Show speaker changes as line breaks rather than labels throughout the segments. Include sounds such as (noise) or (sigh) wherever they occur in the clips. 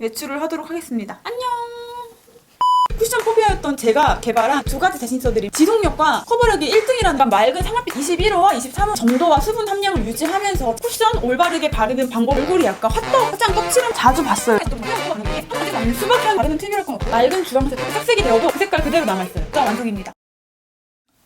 외출을 하도록 하겠습니다. 안녕! 쿠션 포비아였던 제가 개발한 두 가지 대신서들이 지속력과 커버력이 1등이라는 맑은 상압빛 21호와 23호 정도와 수분 함량을 유지하면서 쿠션 올바르게 바르는 방법 얼굴이 약간 화떡 화장 떡칠은 자주 봤어요 또 뭐야, 뭐야, 뭐야. 수박향 바르는 튀기할 건 없고 맑은 주황색 색색이 되어도 그 색깔 그대로 남아있어요 완성입니다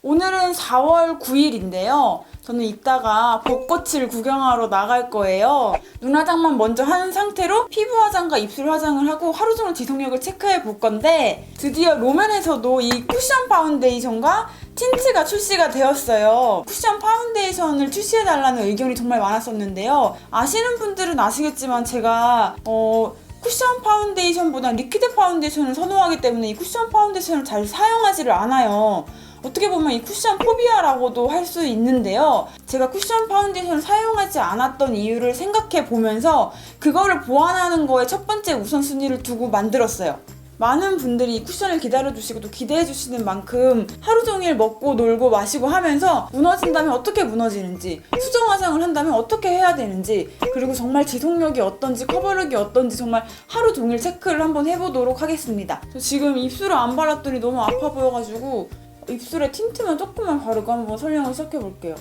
오늘은 4월 9일인데요. 저는 이따가 벚꽃을 구경하러 나갈 거예요. 눈 화장만 먼저 한 상태로 피부 화장과 입술 화장을 하고 하루 종일 지속력을 체크해 볼 건데 드디어 롬앤에서도 이 쿠션 파운데이션과 틴트가 출시가 되었어요. 쿠션 파운데이션을 출시해달라는 의견이 정말 많았었는데요. 아시는 분들은 아시겠지만 제가 어, 쿠션 파운데이션보다 리퀴드 파운데이션을 선호하기 때문에 이 쿠션 파운데이션을 잘 사용하지를 않아요. 어떻게 보면 이 쿠션 포비아라고도 할 수 있는데요. 제가 쿠션 파운데이션을 사용하지 않았던 이유를 생각해 보면서 그거를 보완하는 거에 첫 번째 우선순위를 두고 만들었어요. 많은 분들이 이 쿠션을 기다려주시고 또 기대해주시는 만큼 하루 종일 먹고 놀고 마시고 하면서 무너진다면 어떻게 무너지는지 수정 화장을 한다면 어떻게 해야 되는지 그리고 정말 지속력이 어떤지 커버력이 어떤지 정말 하루 종일 체크를 한번 해보도록 하겠습니다. 저 지금 입술을 안 발랐더니 너무 아파 보여가지고 입술에 틴트만 조금만 바르고 한번 설명을 시작해 볼게요.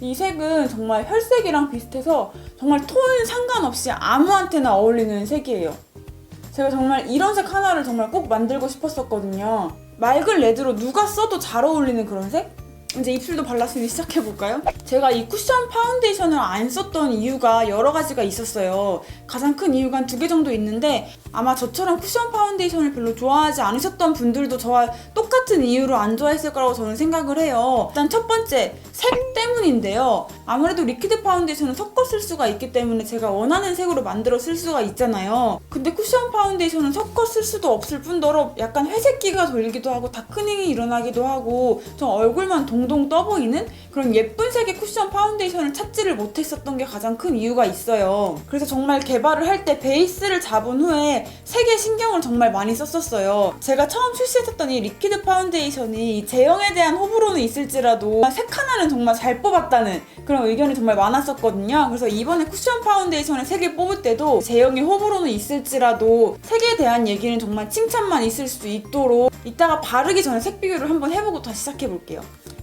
이 색은 정말 혈색이랑 비슷해서 정말 톤 상관없이 아무한테나 어울리는 색이에요. 제가 정말 이런 색 하나를 정말 꼭 만들고 싶었었거든요. 맑은 레드로 누가 써도 잘 어울리는 그런 색? 이제 입술도 발랐으니 시작해볼까요? 제가 이 쿠션 파운데이션을 안 썼던 이유가 여러 가지가 있었어요. 가장 큰 이유가 한두개 정도 있는데 아마 저처럼 쿠션 파운데이션을 별로 좋아하지 않으셨던 분들도 저와 똑같은 이유로 안 좋아했을 거라고 저는 생각을 해요. 일단 첫 번째, 색 때문인데요. 아무래도 리퀴드 파운데이션은 섞어 쓸 수가 있기 때문에 제가 원하는 색으로 만들어 쓸 수가 있잖아요. 근데 쿠션 파운데이션은 섞어 쓸 수도 없을 뿐더러 약간 회색기가 돌기도 하고 다크닝이 일어나기도 하고 좀 얼굴만 동동 떠 보이는 그런 예쁜 색의 쿠션 파운데이션을 찾지를 못했었던 게 가장 큰 이유가 있어요. 그래서 정말 개발을 할 때 베이스를 잡은 후에 색에 신경을 정말 많이 썼었어요. 제가 처음 출시했었던 이 리퀴드 파운데이션이 제형에 대한 호불호는 있을지라도 색 하나는 정말 잘 뽑았다는 그런 의견이 정말 많았었거든요. 그래서 이번에 쿠션 파운데이션의 색을 뽑을 때도 제형의 호불호는 있을지라도 색에 대한 얘기는 정말 칭찬만 있을 수 있도록 이따가 바르기 전에 색 비교를 한번 해보고 다시 시작해볼게요.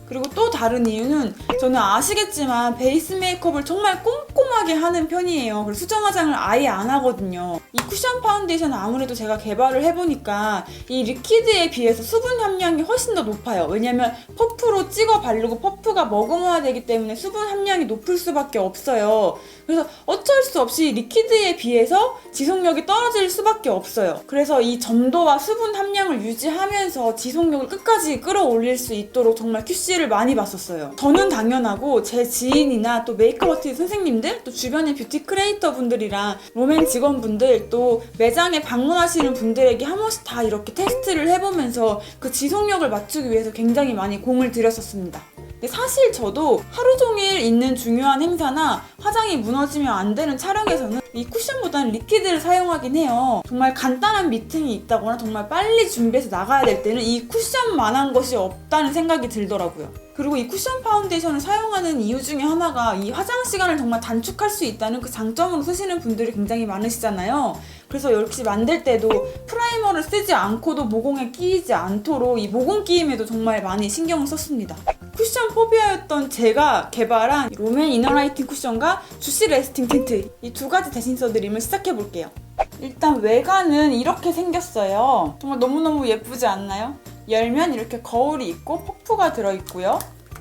그리고 또 다른 이유는 저는 아시겠지만 베이스 메이크업을 정말 꼼꼼하게 하는 편이에요. 그래서 수정 화장을 아예 안 하거든요. 이 쿠션 파운데이션은 아무래도 제가 개발을 해보니까 이 리퀴드에 비해서 수분 함량이 훨씬 더 높아요. 왜냐면 퍼프로 찍어 바르고 퍼프가 머금어야 되기 때문에 수분 함량이 높을 수밖에 없어요. 그래서 어쩔 수 없이 리퀴드에 비해서 지속력이 떨어질 수밖에 없어요. 그래서 이 점도와 수분 함량을 유지하면서 지속력을 끝까지 끌어올릴 수 있도록 정말 QC를 많이 봤었어요. 저는 당연하고 제 지인이나 또 메이크업 아티스트 선생님들, 또 주변의 뷰티 크리에이터 분들이랑 로맨 직원분들, 또 매장에 방문하시는 분들에게 한 번씩 다 이렇게 테스트를 해보면서 그 지속력을 맞추기 위해서 굉장히 많이 공을 들였었습니다. 근데 사실 저도 하루 종일 있는 중요한 행사나 화장이 무너지면 안 되는 촬영에서는 이 쿠션보다는 리퀴드를 사용하긴 해요. 정말 간단한 미팅이 있다거나 정말 빨리 준비해서 나가야 될 때는 이 쿠션만한 것이 없다는 생각이 들더라고요. 그리고 이 쿠션 파운데이션을 사용하는 이유 중에 하나가 이 화장 시간을 정말 단축할 수 있다는 그 장점으로 쓰시는 분들이 굉장히 많으시잖아요. 그래서 역시 만들 때도 프라이머를 쓰지 않고도 모공에 끼이지 않도록 이 모공 끼임에도 정말 많이 신경을 썼습니다. 쿠션 포비아였던 제가 개발한 롬앤 이너라이팅 쿠션과 주시 레스팅 틴트 이 두 가지 대신서드림을 시작해 볼게요. 일단 외관은 이렇게 생겼어요. 정말 너무너무 예쁘지 않나요? 열면 이렇게 거울이 있고 퍼프가 들어있고요.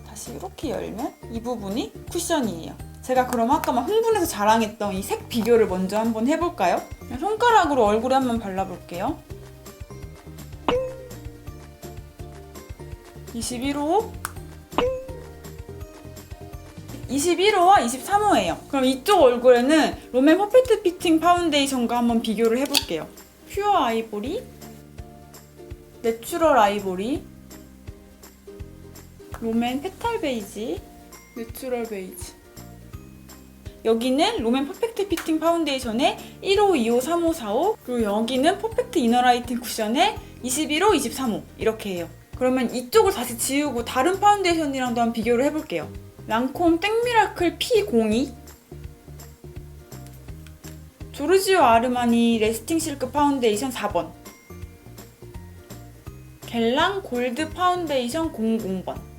다시 이렇게 열면 이 부분이 쿠션이에요. 제가 그럼 아까 막 흥분해서 자랑했던 이 색 비교를 먼저 한번 해볼까요? 손가락으로 얼굴에 한번 발라볼게요. 21호 21호와 23호예요. 그럼 이쪽 얼굴에는 롬앤 퍼펙트 피팅 파운데이션과 한번 비교를 해볼게요. 퓨어 아이보리, 내추럴 아이보리, 롬앤 페탈 베이지, 내추럴 베이지. 여기는 롬앤 퍼펙트 피팅 파운데이션의 1호, 2호, 3호, 4호 그리고 여기는 퍼펙트 이너라이팅 쿠션의 21호, 23호 이렇게 해요. 그러면 이쪽을 다시 지우고 다른 파운데이션이랑도 한번 비교를 해볼게요. 랑콤 땡미라클 P02 조르지오 아르마니 레스팅 실크 파운데이션 4번 겔랑 골드 파운데이션 00번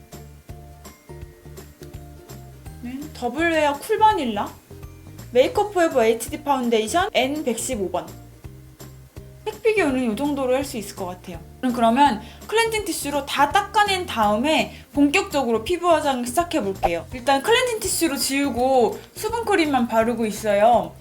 더블웨어 쿨 바닐라 메이크업 포에버 HD 파운데이션 N115번. 색 비교는 이 정도로 할 수 있을 것 같아요. 그러면 클렌징 티슈로 다 닦아낸 다음에 본격적으로 피부 화장을 시작해 볼게요. 일단 클렌징 티슈로 지우고 수분크림만 바르고 있어요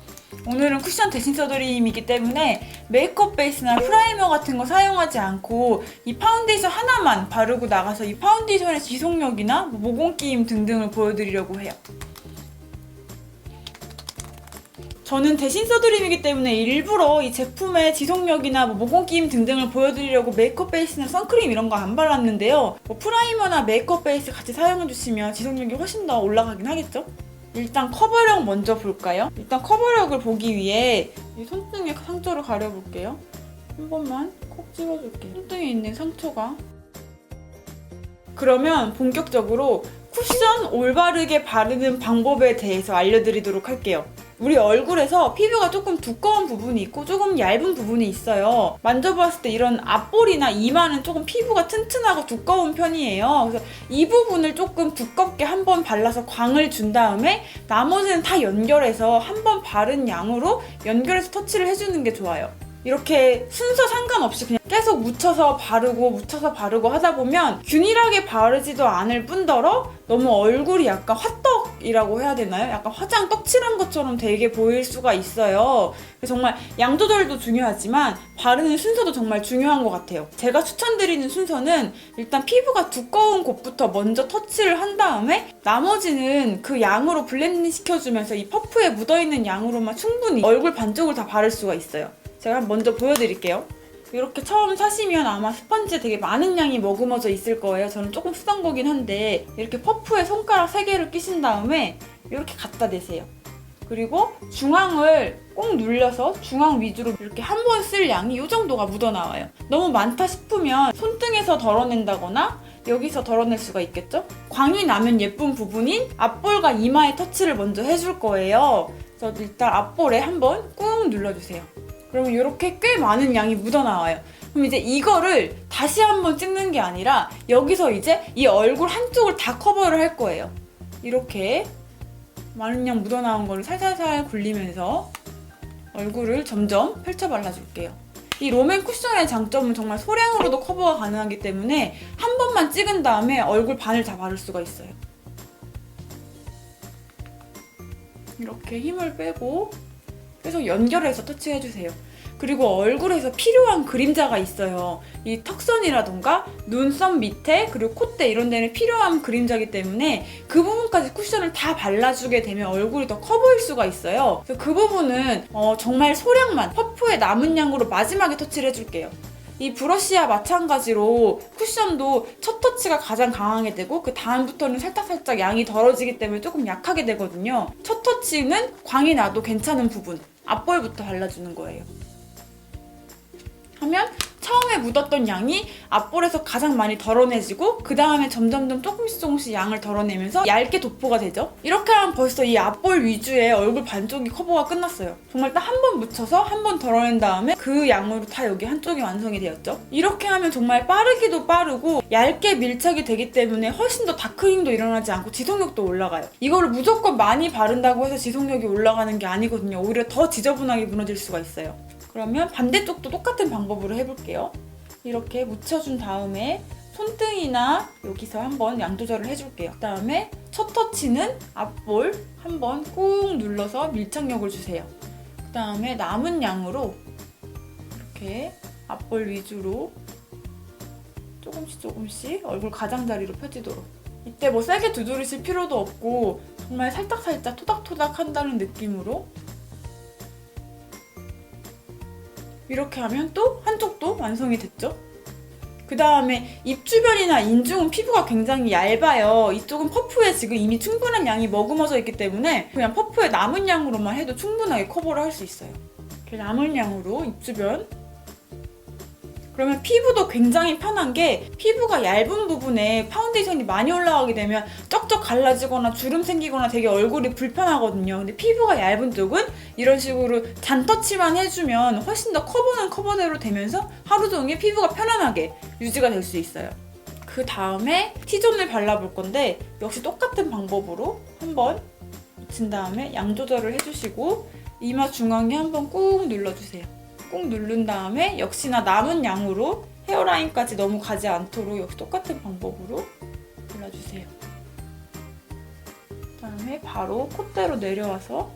오늘은 쿠션 대신 써드림이기 때문에 메이크업 베이스나 프라이머 같은 거 사용하지 않고 이 파운데이션 하나만 바르고 나가서 이 파운데이션의 지속력이나 뭐 모공 끼임 등등을 보여드리려고 해요. 저는 대신 써드림이기 때문에 일부러 이 제품의 지속력이나 뭐 모공 끼임 등등을 보여드리려고 메이크업 베이스나 선크림 이런 거 안 발랐는데요. 뭐 프라이머나 메이크업 베이스 같이 사용해주시면 지속력이 훨씬 더 올라가긴 하겠죠? 일단 커버력 먼저 볼까요? 일단 커버력을 보기 위해 이 손등에 상처를 가려볼게요. 한 번만 콕 찍어줄게요. 손등에 있는 상처가. 그러면 본격적으로 쿠션 올바르게 바르는 방법에 대해서 알려드리도록 할게요. 우리 얼굴에서 피부가 조금 두꺼운 부분이 있고 조금 얇은 부분이 있어요. 만져봤을 때 이런 앞볼이나 이마는 조금 피부가 튼튼하고 두꺼운 편이에요. 그래서 이 부분을 조금 두껍게 한번 발라서 광을 준 다음에 나머지는 다 연결해서 한번 바른 양으로 연결해서 터치를 해주는 게 좋아요. 이렇게 순서 상관없이 그냥 계속 묻혀서 바르고 묻혀서 바르고 하다 보면 균일하게 바르지도 않을 뿐더러 너무 얼굴이 약간 화떡이라고 해야 되나요? 약간 화장 떡칠한 것처럼 되게 보일 수가 있어요. 정말 양 조절도 중요하지만 바르는 순서도 정말 중요한 것 같아요. 제가 추천드리는 순서는 일단 피부가 두꺼운 곳부터 먼저 터치를 한 다음에 나머지는 그 양으로 블렌딩 시켜주면서 이 퍼프에 묻어있는 양으로만 충분히 얼굴 반쪽을 다 바를 수가 있어요. 제가 먼저 보여드릴게요. 이렇게 처음 사시면 아마 스펀지에 되게 많은 양이 머금어져 있을 거예요. 저는 조금 쓰던 거긴 한데 이렇게 퍼프에 손가락 3개를 끼신 다음에 이렇게 갖다 대세요. 그리고 중앙을 꼭 눌려서 중앙 위주로 이렇게 한 번 쓸 양이 이 정도가 묻어나와요. 너무 많다 싶으면 손등에서 덜어낸다거나 여기서 덜어낼 수가 있겠죠? 광이 나면 예쁜 부분인 앞볼과 이마에 터치를 먼저 해줄 거예요. 그래서 일단 앞볼에 한번 꾹 눌러주세요. 그러면 이렇게 꽤 많은 양이 묻어나와요. 그럼 이제 이거를 다시 한번 찍는 게 아니라 여기서 이제 이 얼굴 한쪽을 다 커버를 할 거예요. 이렇게 많은 양 묻어나온 거를 살살살 굴리면서 얼굴을 점점 펼쳐 발라줄게요. 이 롬앤 쿠션의 장점은 정말 소량으로도 커버가 가능하기 때문에 한 번만 찍은 다음에 얼굴 반을 다 바를 수가 있어요. 이렇게 힘을 빼고 계속 연결해서 터치해주세요. 그리고 얼굴에서 필요한 그림자가 있어요. 이 턱선이라던가 눈썹 밑에 그리고 콧대 이런 데는 필요한 그림자기 때문에 그 부분까지 쿠션을 다 발라주게 되면 얼굴이 더 커 보일 수가 있어요. 그래서 그 부분은 어, 정말 소량만 퍼프의 남은 양으로 마지막에 터치를 해줄게요. 이 브러쉬와 마찬가지로 쿠션도 첫 터치가 가장 강하게 되고 그 다음부터는 살짝살짝 양이 덜어지기 때문에 조금 약하게 되거든요. 첫 터치는 광이 나도 괜찮은 부분 앞볼부터 발라주는 거예요. 하면 처음에 묻었던 양이 앞볼에서 가장 많이 덜어내지고 그 다음에 점점점 조금씩 조금씩 양을 덜어내면서 얇게 도포가 되죠. 이렇게 하면 벌써 이 앞볼 위주의 얼굴 반쪽이 커버가 끝났어요. 정말 딱 한 번 묻혀서 한 번 덜어낸 다음에 그 양으로 다 여기 한쪽이 완성이 되었죠. 이렇게 하면 정말 빠르기도 빠르고 얇게 밀착이 되기 때문에 훨씬 더 다크닝도 일어나지 않고 지속력도 올라가요. 이거를 무조건 많이 바른다고 해서 지속력이 올라가는 게 아니거든요. 오히려 더 지저분하게 무너질 수가 있어요. 그러면 반대쪽도 똑같은 방법으로 해볼게요. 이렇게 묻혀준 다음에 손등이나 여기서 한번 양 조절을 해줄게요. 그 다음에 첫 터치는 앞볼 한번 꾹 눌러서 밀착력을 주세요. 그 다음에 남은 양으로 이렇게 앞볼 위주로 조금씩 조금씩 얼굴 가장자리로 펴지도록 이때 뭐 세게 두드리실 필요도 없고 정말 살짝살짝 토닥토닥 한다는 느낌으로 이렇게 하면 또 한쪽도 완성이 됐죠? 그 다음에 입 주변이나 인중은 피부가 굉장히 얇아요. 이쪽은 퍼프에 지금 이미 충분한 양이 머금어져 있기 때문에 그냥 퍼프에 남은 양으로만 해도 충분하게 커버를 할 수 있어요. 이렇게 남은 양으로 입 주변 그러면 피부도 굉장히 편한 게 피부가 얇은 부분에 파운데이션이 많이 올라가게 되면 쩍쩍 갈라지거나 주름 생기거나 되게 얼굴이 불편하거든요. 근데 피부가 얇은 쪽은 이런 식으로 잔터치만 해주면 훨씬 더 커버는 커버대로 되면서 하루 종일 피부가 편안하게 유지가 될 수 있어요. 그 다음에 T존을 발라볼 건데 역시 똑같은 방법으로 한번 묻힌 다음에 양 조절을 해주시고 이마 중앙에 한번 꾹 눌러주세요. 꾹 누른 다음에 역시나 남은 양으로 헤어라인까지 너무 가지 않도록 역시 똑같은 방법으로 발라주세요. 그 다음에 바로 콧대로 내려와서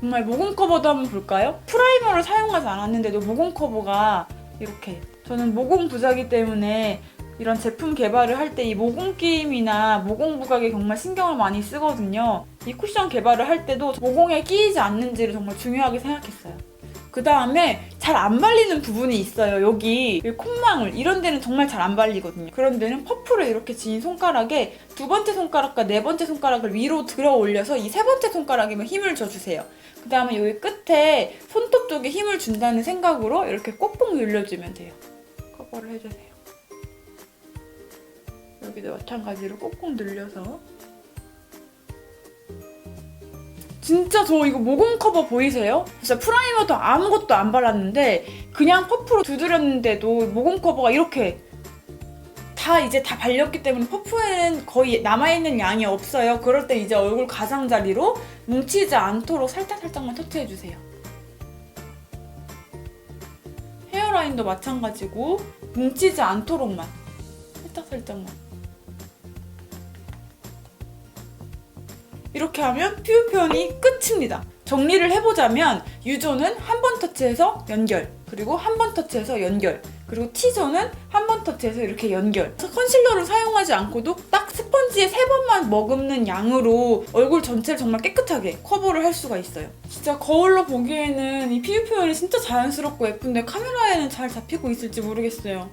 정말 모공 커버도 한번 볼까요? 프라이머를 사용하지 않았는데도 모공 커버가 이렇게 저는 모공 부자기 때문에 이런 제품 개발을 할 때 이 모공 끼임이나 모공 부각에 정말 신경을 많이 쓰거든요. 이 쿠션 개발을 할 때도 모공에 끼이지 않는지를 정말 중요하게 생각했어요. 그 다음에 잘 안 발리는 부분이 있어요. 여기 이 콧망울 이런 데는 정말 잘 안 발리거든요. 그런 데는 퍼프를 이렇게 쥔 손가락에 두 번째 손가락과 네 번째 손가락을 위로 들어 올려서 이 세 번째 손가락에만 힘을 줘주세요. 그 다음에 여기 끝에 손톱 쪽에 힘을 준다는 생각으로 이렇게 꼭꼭 눌러주면 돼요. 커버를 해주세요. 여기도 마찬가지로 꼭꼭 늘려서 진짜 저 이거 모공 커버 보이세요? 진짜 프라이머도 아무것도 안 발랐는데 그냥 퍼프로 두드렸는데도 모공 커버가 이렇게 다 이제 다 발렸기 때문에 퍼프에는 거의 남아있는 양이 없어요. 그럴 때 이제 얼굴 가장자리로 뭉치지 않도록 살짝살짝만 터치해주세요. 헤어라인도 마찬가지고 뭉치지 않도록만 살짝살짝만 이렇게 하면 피부 표현이 끝입니다. 정리를 해보자면 유존은 한번 터치해서 연결 그리고 한 번 터치해서 연결 그리고 T존은 한번 터치해서 이렇게 연결 컨실러를 사용하지 않고도 딱 스펀지에 세 번만 머금는 양으로 얼굴 전체를 정말 깨끗하게 커버를 할 수가 있어요. 진짜 거울로 보기에는 이 피부 표현이 진짜 자연스럽고 예쁜데 카메라에는 잘 잡히고 있을지 모르겠어요.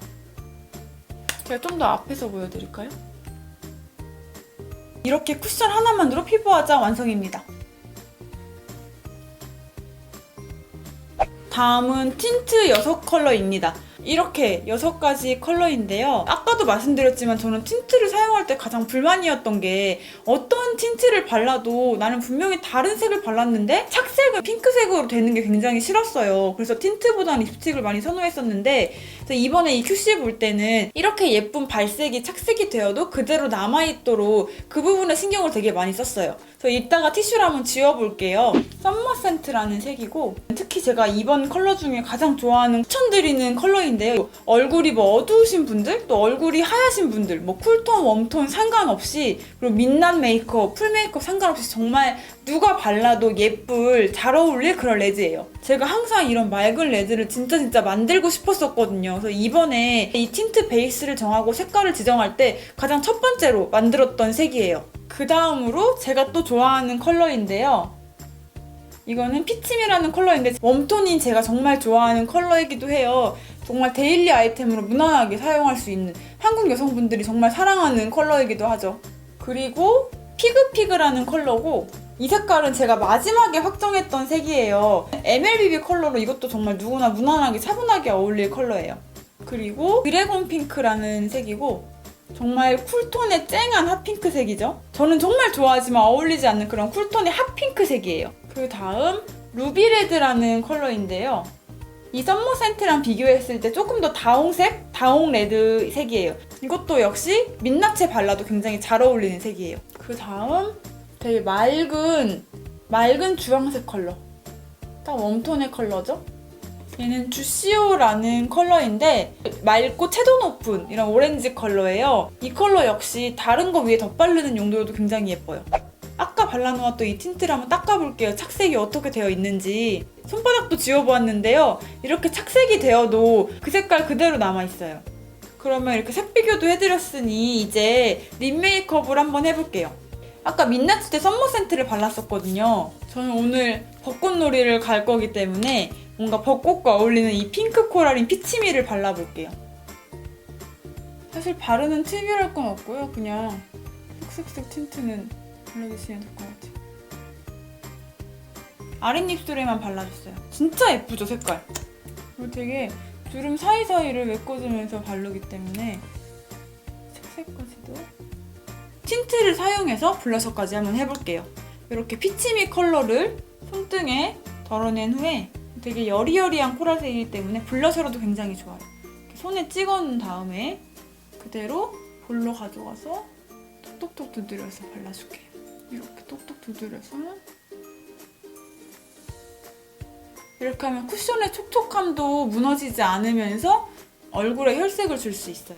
제가 좀 더 앞에서 보여드릴까요? 이렇게 쿠션 하나만으로 피부 화장 완성입니다. 다음은 틴트 6컬러입니다. 이렇게 6가지 컬러인데요. 아까도 말씀드렸지만 저는 틴트를 사용할 때 가장 불만이었던 게 어떤 틴트를 발라도 나는 분명히 다른 색을 발랐는데 착색은 핑크색으로 되는 게 굉장히 싫었어요. 그래서 틴트보다는 립스틱을 많이 선호했었는데 이번에 이 큐시 볼 때는 이렇게 예쁜 발색이 착색이 되어도 그대로 남아있도록 그 부분에 신경을 되게 많이 썼어요. 그래서 이따가 티슈를 한번 지워볼게요. 썸머센트라는 색이고 제가 이번 컬러 중에 가장 좋아하는 추천드리는 컬러인데요. 얼굴이 뭐 어두우신 분들 또 얼굴이 하얗신 분들 뭐 쿨톤, 웜톤 상관없이 그리고 민낯 메이크업, 풀 메이크업 상관없이 정말 누가 발라도 예쁠 잘 어울릴 그런 레드예요. 제가 항상 이런 맑은 레드를 진짜 진짜 만들고 싶었었거든요. 그래서 이번에 이 틴트 베이스를 정하고 색깔을 지정할 때 가장 첫 번째로 만들었던 색이에요. 그 다음으로 제가 또 좋아하는 컬러인데요. 이거는 피침이라는 컬러인데 웜톤인 제가 정말 좋아하는 컬러이기도 해요. 정말 데일리 아이템으로 무난하게 사용할 수 있는 한국 여성분들이 정말 사랑하는 컬러이기도 하죠. 그리고 피그피그라는 컬러고 이 색깔은 제가 마지막에 확정했던 색이에요. MLBB 컬러로 이것도 정말 누구나 무난하게 차분하게 어울릴 컬러예요. 그리고 드래곤 핑크라는 색이고 정말 쿨톤의 쨍한 핫핑크색이죠. 저는 정말 좋아하지만 어울리지 않는 그런 쿨톤의 핫핑크색이에요. 그 다음 루비레드라는 컬러인데요. 이 썸머 센트랑 비교했을 때 조금 더 다홍색, 다홍 레드 색이에요. 이것도 역시 민낯에 발라도 굉장히 잘 어울리는 색이에요. 그 다음 되게 맑은, 맑은 주황색 컬러. 딱 웜톤의 컬러죠? 얘는 주시오라는 컬러인데 맑고 채도 높은 이런 오렌지 컬러예요. 이 컬러 역시 다른 거 위에 덧바르는 용도로도 굉장히 예뻐요. 발라놓았던 이 틴트를 한번 닦아볼게요. 착색이 어떻게 되어 있는지. 손바닥도 지워보았는데요. 이렇게 착색이 되어도 그 색깔 그대로 남아있어요. 그러면 이렇게 색 비교도 해드렸으니 이제 립 메이크업을 한번 해볼게요. 아까 민낯 때 썸머 센트를 발랐었거든요. 저는 오늘 벚꽃놀이를 갈 거기 때문에 뭔가 벚꽃과 어울리는 이 핑크 코랄인 피치미를 발라볼게요. 사실 바르는 팁이랄 건 없고요. 그냥 슥슥슥 틴트는 발라주시면 될 것 같아요. 아랫입술에만 발라줬어요. 진짜 예쁘죠, 색깔? 그리고 되게 주름 사이사이를 메꿔주면서 바르기 때문에 색색까지도 틴트를 사용해서 블러셔까지 한번 해볼게요. 이렇게 피치미 컬러를 손등에 덜어낸 후에 되게 여리여리한 코랄색이기 때문에 블러셔로도 굉장히 좋아요. 이렇게 손에 찍어놓은 다음에 그대로 볼로 가져가서 톡톡톡 두드려서 발라줄게요. 이렇게 톡톡 두드려서 이렇게 하면 쿠션의 촉촉함도 무너지지 않으면서 얼굴에 혈색을 줄 수 있어요.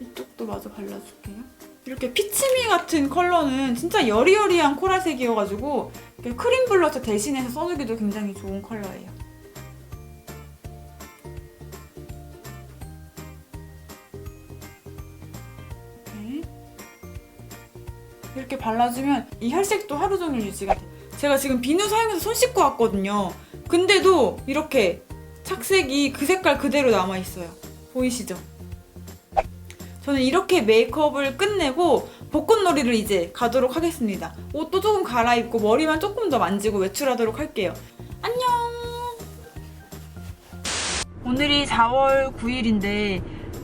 이쪽도 마저 발라줄게요. 이렇게 피치미 같은 컬러는 진짜 여리여리한 코랄색이어가지고 크림 블러셔 대신해서 써주기도 굉장히 좋은 컬러예요. 이렇게 발라주면 이 혈색도 하루 종일 유지가 돼요. 제가 지금 비누 사용해서 손 씻고 왔거든요. 근데도 이렇게 착색이 그 색깔 그대로 남아있어요. 보이시죠? 저는 이렇게 메이크업을 끝내고 벚꽃놀이를 이제 가도록 하겠습니다. 옷도 조금 갈아입고 머리만 조금 더 만지고 외출하도록 할게요. 안녕! 오늘이 4월 9일인데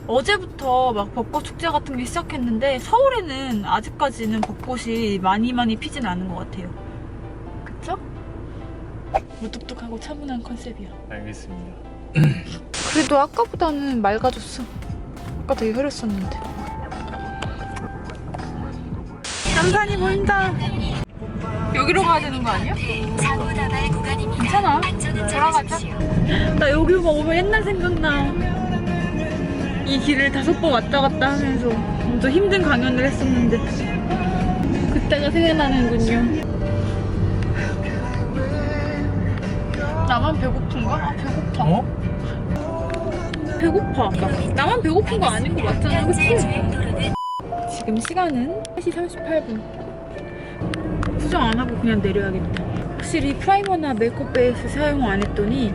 어제부터 막 벚꽃 축제 같은 게 시작했는데 서울에는 아직까지는 벚꽃이 많이 많이 피진 않은 것 같아요. 그쵸? 무뚝뚝하고 차분한 컨셉이야.
알겠습니다. (clears throat)
그래도 아까보다는 맑아졌어. 아까 되게 흐렸었는데. 남산이 보인다. 여기로 가야 되는 거 아니야? 괜찮아. 돌아가자. (laughs) 나 여기만 오면 옛날 생각나. 이 길을 다섯 번 왔다 갔다 하면서 엄청 힘든 강연을 했었는데 그때가 생각나는군요. 나만 배고픈가? 아 배고파.
어?
배고파. 나만 배고픈 거 아닌 거 맞잖아. 그치? 지금 시간은 3시 38분. 수정 안 하고 그냥 내려야겠다. 확실히 프라이머나 메이크업 베이스 사용 안 했더니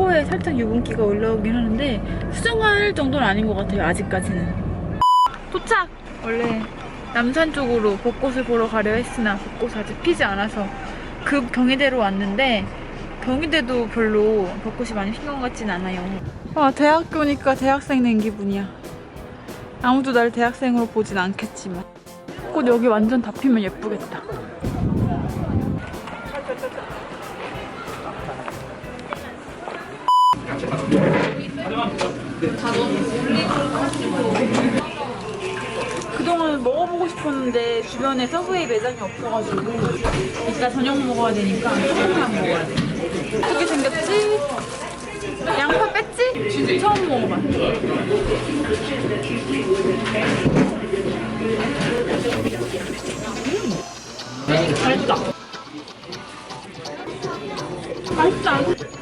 코에 살짝 유분기가 올라오긴 하는데 수정할 정도는 아닌 것 같아요. 아직까지는. 도착! 원래 남산 쪽으로 벚꽃을 보러 가려 했으나 벚꽃 아직 피지 않아서 그 경희대로 왔는데 경희대도 별로 벚꽃이 많이 핀 것 같진 않아요. 아 대학교니까 대학생 된 기분이야. 아무도 날 대학생으로 보진 않겠지만 꽃 여기 완전 다 피면 예쁘겠다 그동안 먹어보고 싶었는데 주변에 서브웨이 매장이 없어가지고 이따 저녁 먹어야 되니까 조금만 먹어야 돼 어떻게 생겼지? 양파 뺐지? 처음 먹어봐 맛있다. 맛있다.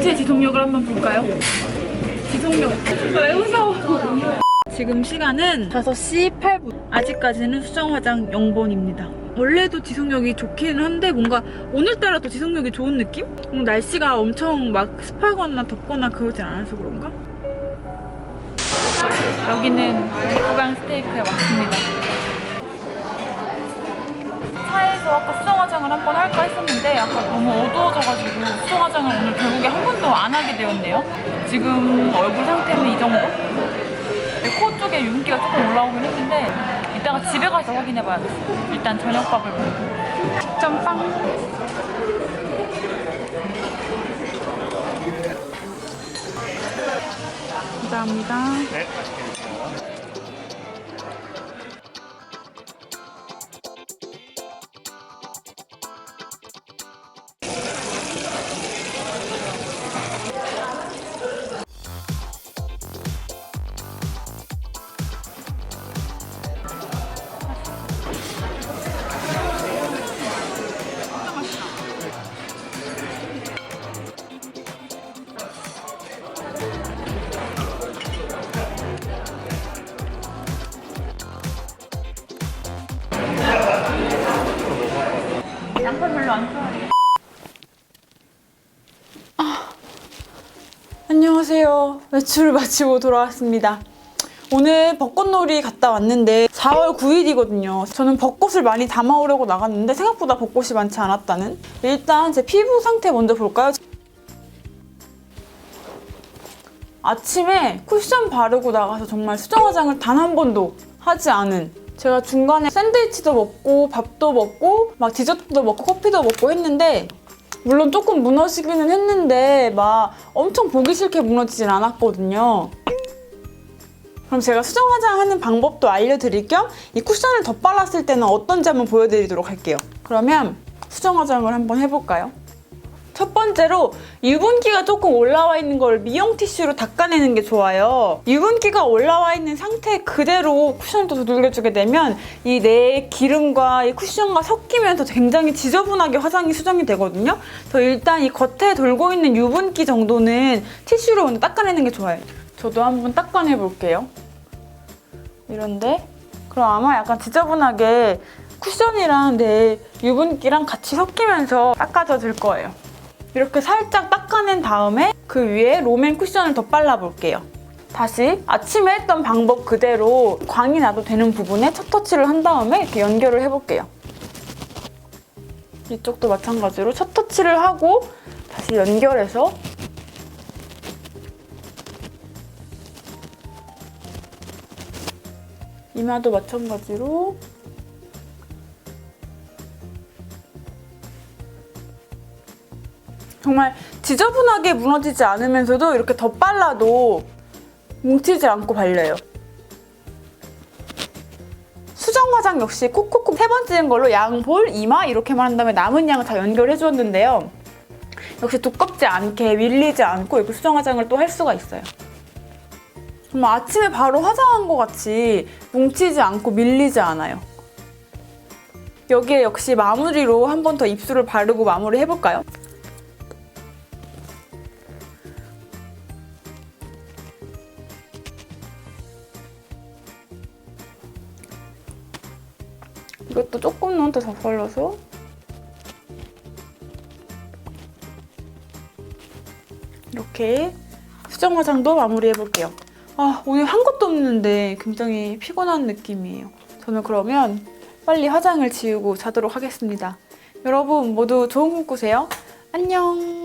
신체 지속력을 한번 볼까요? 지속력. 왜 웃어? 지금 시간은 5시 8분. 아직까지는 수정 화장 0번입니다. 원래도 지속력이 좋기는 한데 뭔가 오늘따라 더 지속력이 좋은 느낌? 음, 날씨가 엄청 막 습하거나 덥거나 그러진 않아서 그런가? 여기는 구강 스테이크에 왔습니다. 차에서 아까 수정 화장을 한 번 할까 했었는데 아까 너무 어두워져가지고 수정 화장을 오늘 결국에 한 번도 안 하게 되었네요. 지금 얼굴 상태는 이 정도? 네, 코 쪽에 윤기가 조금 올라오긴 했는데 이따가 집에 가서 확인해봐야겠어. 일단 저녁밥을 먹고. 짬빵. 감사합니다.
네, 맛있겠습니다.
외출을 마치고 돌아왔습니다. 오늘 벚꽃놀이 갔다 왔는데 4월 9일이거든요. 저는 벚꽃을 많이 담아오려고 나갔는데 생각보다 벚꽃이 많지 않았다는. 일단 제 피부 상태 먼저 볼까요? 아침에 쿠션 바르고 나가서 정말 수정 화장을 단 한 번도 하지 않은 제가 중간에 샌드위치도 먹고 밥도 먹고 막 디저트도 먹고 커피도 먹고 했는데 물론 조금 무너지기는 했는데 막 엄청 보기 싫게 무너지진 않았거든요. 그럼 제가 수정 화장하는 방법도 알려드릴 겸 이 쿠션을 덧발랐을 때는 어떤지 한번 보여드리도록 할게요. 그러면 수정 화장을 한번 해볼까요? 첫 번째로 유분기가 조금 올라와 있는 걸 미용 티슈로 닦아내는 게 좋아요. 유분기가 올라와 있는 상태 그대로 쿠션을 또 두들겨주게 되면 이 내 기름과 이 쿠션과 섞이면서 굉장히 지저분하게 화장이 수정이 되거든요. 그래서 일단 이 겉에 돌고 있는 유분기 정도는 티슈로 먼저 닦아내는 게 좋아요. 저도 한번 닦아내 볼게요. 이런데 그럼 아마 약간 지저분하게 쿠션이랑 내 유분기랑 같이 섞이면서 닦아져 질 거예요. 이렇게 살짝 닦아낸 다음에 그 위에 롬앤 쿠션을 더 발라볼게요. 다시 아침에 했던 방법 그대로 광이 나도 되는 부분에 첫 터치를 한 다음에 이렇게 연결을 해볼게요. 이쪽도 마찬가지로 첫 터치를 하고 다시 연결해서 이마도 마찬가지로 정말 지저분하게 무너지지 않으면서도 이렇게 덧발라도 뭉치지 않고 발려요. 수정 화장 역시 콕콕콕 세 번 찌는 걸로 양, 볼, 이마 이렇게만 한 다음에 남은 양을 다 연결해 주었는데요. 역시 두껍지 않게 밀리지 않고 이렇게 수정 화장을 또 할 수가 있어요. 정말 아침에 바로 화장한 것 같이 뭉치지 않고 밀리지 않아요. 여기에 역시 마무리로 한 번 더 입술을 바르고 마무리 해볼까요? 이것도 조금만 더 덧발라서 이렇게 수정 화장도 마무리해 볼게요. 아, 오늘 한 것도 없는데 굉장히 피곤한 느낌이에요. 저는 그러면 빨리 화장을 지우고 자도록 하겠습니다. 여러분 모두 좋은 꿈 꾸세요. 안녕.